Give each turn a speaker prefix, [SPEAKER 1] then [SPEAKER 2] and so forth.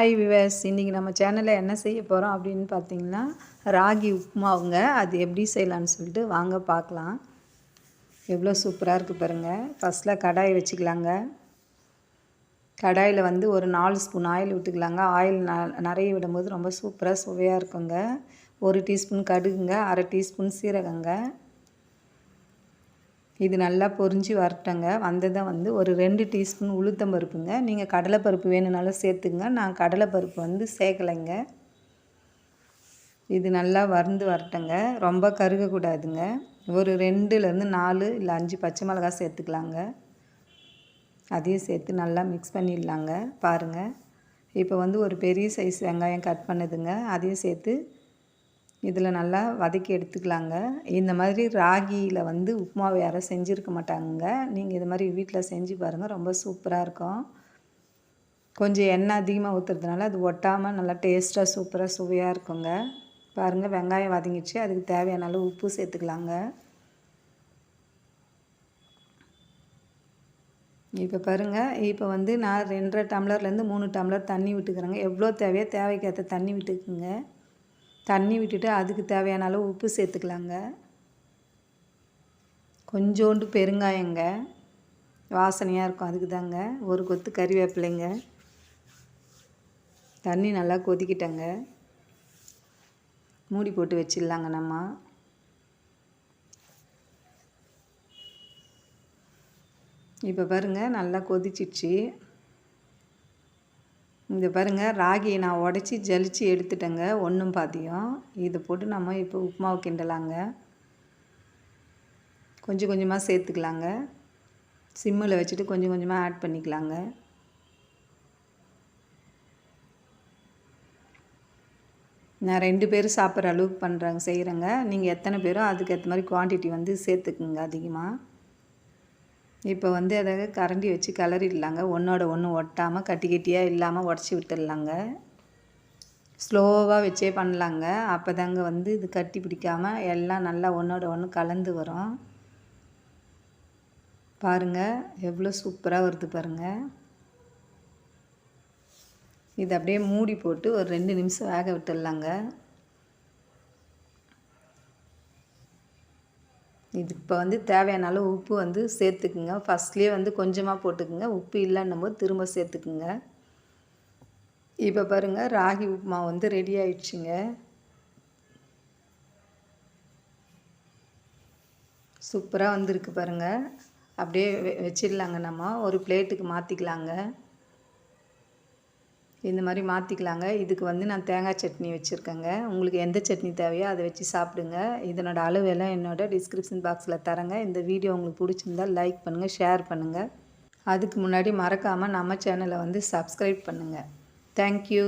[SPEAKER 1] Hi wives இன்றைக்கி நம்ம சேனலில் என்ன செய்ய போகிறோம் அப்படின்னு பார்த்தீங்கன்னா ராகி உப்புமாவுங்க அது எப்படி செய்யலான்னு சொல்லிட்டு வாங்க பார்க்கலாம் எவ்வளோ சூப்பராக இருக்குது பாருங்கள் ஃபஸ்ட்டில் கடாய் வச்சுக்கலாங்க. கடாயில் வந்து ஒரு நாலு ஸ்பூன் ஆயில் விட்டுக்கலாங்க. ஆயில் ந நிறைய விடும்போது ரொம்ப சூப்பராக சுவையாக இருக்குங்க. ஒரு டீஸ்பூன் கடுகுங்க அரை டீஸ்பூன் சீரகங்க. இது நல்லா பொரிஞ்சு வரட்டங்க. வந்ததை வந்து ஒரு ரெண்டு டீஸ்பூன் உளுத்தம் பருப்புங்க நீங்கள் கடலைப்பருப்பு வேணுனாலும் சேர்த்துங்க. நான் கடலைப்பருப்பு வந்து சேர்க்கலைங்க. இது நல்லா வறந்து வரட்டங்க. ரொம்ப கருகக்கூடாதுங்க ஒரு ரெண்டுலேருந்து நாலு இல்லை அஞ்சு பச்சை மிளகா சேர்த்துக்கலாங்க. அதையும் சேர்த்து நல்லா மிக்ஸ் பண்ணிடலாங்க. பாருங்கள் இப்போ வந்து ஒரு பெரிய சைஸ் வெங்காயம் கட் பண்ணுதுங்க. அதையும் சேர்த்து இதில் நல்லா வதக்கி எடுத்துக்கலாங்க. இந்த மாதிரி ராகியில் வந்து உப்புமாவை யாரும் செஞ்சுருக்க மாட்டாங்க நீங்கள் இது மாதிரி வீட்டில் செஞ்சு பாருங்கள் ரொம்ப சூப்பராக இருக்கும். கொஞ்சம் எண்ணெய் அதிகமாக ஊற்றுறதுனால அது ஒட்டாமல் நல்லா டேஸ்ட்டாக சூப்பராக சுவையாக இருக்குங்க. பாருங்கள் வெங்காயம் வதங்கிச்சு அதுக்கு தேவையான அளவு உப்பு சேர்த்துக்கலாங்க. இப்போ பாருங்கள் இப்போ வந்து நான் ரெண்டரை டம்ளர்லேருந்து மூணு டம்ளர் தண்ணி விட்டுக்கிறேங்க. எவ்வளோ தேவையோ தேவைக்கேற்ற தண்ணி விட்டுக்குங்க. தண்ணி விட்டுட்டு அதுக்கு தேவையான அளவு உப்பு சேர்த்துக்கலாங்க. கொஞ்சோண்டு பெருங்காயங்க. வாசனையாக இருக்கும் அதுக்கு தாங்க ஒரு கொத்து கறிவேப்பிலைங்க. தண்ணி நல்லா கொதிக்கிட்டங்க. மூடி போட்டு வச்சிடலாங்க நம்ம. இப்போ பாருங்கள் நல்லா கொதிச்சிடுச்சு. இங்கே பாருங்கள் ராகியை நான் உடச்சி ஜலிச்சு எடுத்துட்டேங்க. ஒன்றும் பாத்தியம் இதை போட்டு நம்ம இப்போ உப்புமாவை கிண்டலாங்க. கொஞ்சம் கொஞ்சமாக சேர்த்துக்கலாங்க. சிம்மில் வச்சுட்டு கொஞ்சம் கொஞ்சமாக ஆட் பண்ணிக்கலாங்க. நான் ரெண்டு பேரும் சாப்பிட்ற அளவுக்கு பண்ணுறாங்க செய்கிறேங்க நீங்கள் எத்தனை பேரோ அதுக்கேற்ற மாதிரி குவான்டிட்டி வந்து சேர்த்துக்குங்க அதிகமாக இப்போ வந்து அதை கரண்டி வச்சு கிளறிடலாங்க ஒன்றோட ஒன்று ஒட்டாமல் கட்டி கட்டியாக இல்லாமல் உடச்சி விட்டுடலாங்க. ஸ்லோவாக வச்சே பண்ணலாங்க. அப்போ தாங்க வந்து இது கட்டி பிடிக்காமல் எல்லாம் நல்லா ஒன்றோட ஒன்று கலந்து வரும். பாருங்கள் எவ்வளோ சூப்பராக வருது பாருங்கள் இது அப்படியே மூடி போட்டு ஒரு ரெண்டு நிமிஷம் வேக விட்டுடலாங்க. இது இப்போ வந்து தேவையான அளவு உப்பு வந்து சேர்த்துக்குங்க. ஃபஸ்ட்லேயே வந்து கொஞ்சமாக போட்டுக்குங்க. உப்பு இல்லைன்னும் போது திரும்ப சேர்த்துக்குங்க. இப்போ பாருங்கள் ராகி உப்புமா வந்து ரெடி ஆயிடுச்சுங்க. சூப்பராக வந்திருக்கு பாருங்கள் அப்படியே வச்சிடலாங்க நம்ம. ஒரு பிளேட்டுக்கு மாற்றிக்கலாங்க இந்த மாதிரி மாற்றிக்கலாங்க இதுக்கு வந்து நான் தேங்காய் சட்னி வச்சுருக்கேங்க. உங்களுக்கு எந்த சட்னி தேவையோ அதை வச்சு சாப்பிடுங்க. இதனோட அளவெல்லாம் என்னோட டிஸ்கிரிப்ஷன் பாக்ஸில் தரேங்க. இந்த வீடியோ உங்களுக்கு பிடிச்சிருந்தால் லைக் பண்ணுங்கள் ஷேர் பண்ணுங்கள் அதுக்கு முன்னாடி மறக்காமல் நம்ம சேனலை வந்து சப்ஸ்கிரைப் பண்ணுங்கள் தேங்க்யூ